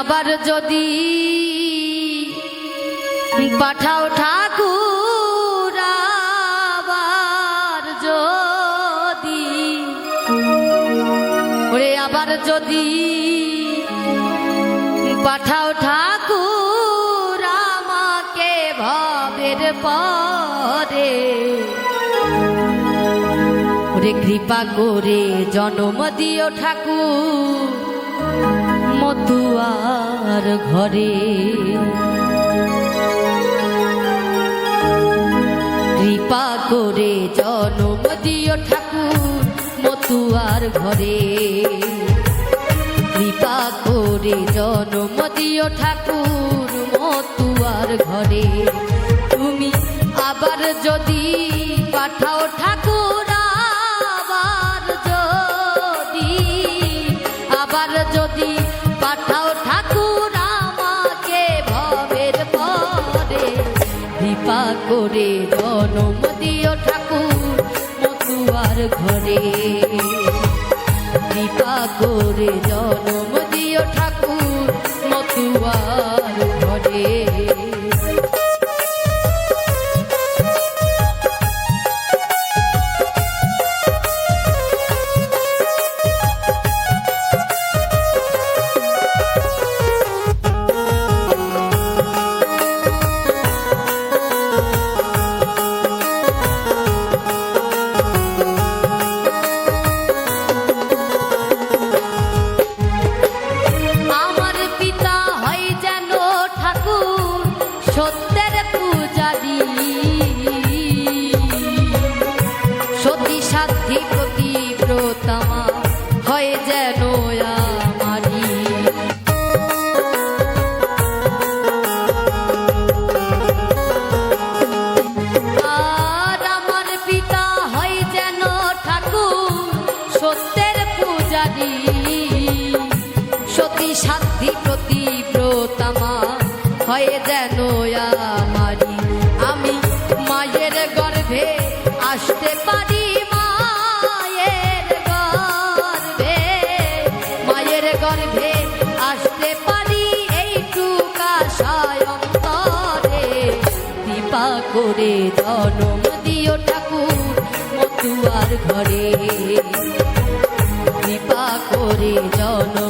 আবার যদি পাঠাও ঠাকুর আবার যদি, ওরে আবার যদি পাঠাও ঠাকুর আমাকে ভাবের পরে, ওরে কৃপা করে জনম দিও ঠাকুর। মতুয়ার ঘরে। কৃপা করে জনম দিও ঠাকুর মতুয়ার ঘরে। কৃপা করে জনম দিও ঠাকুর মতুয়ার ঘরে। তুমি আবার যদি কৃপা করে জনম ঠাকুর মতুয়ার ঘরে। কৃপা করে জনম ঠাকুর মতুয়ার কৃপা করে জনম দিও ঠাকুর মতুয়ার ঘরে। কৃপা করে জনম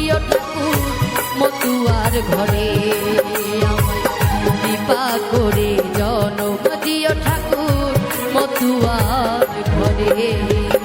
প্রিয় ঠাকুর মতুয়ার ঘরে কৃপা করে জনম দিয় ঠাকুর মতুয়ার ঘরে।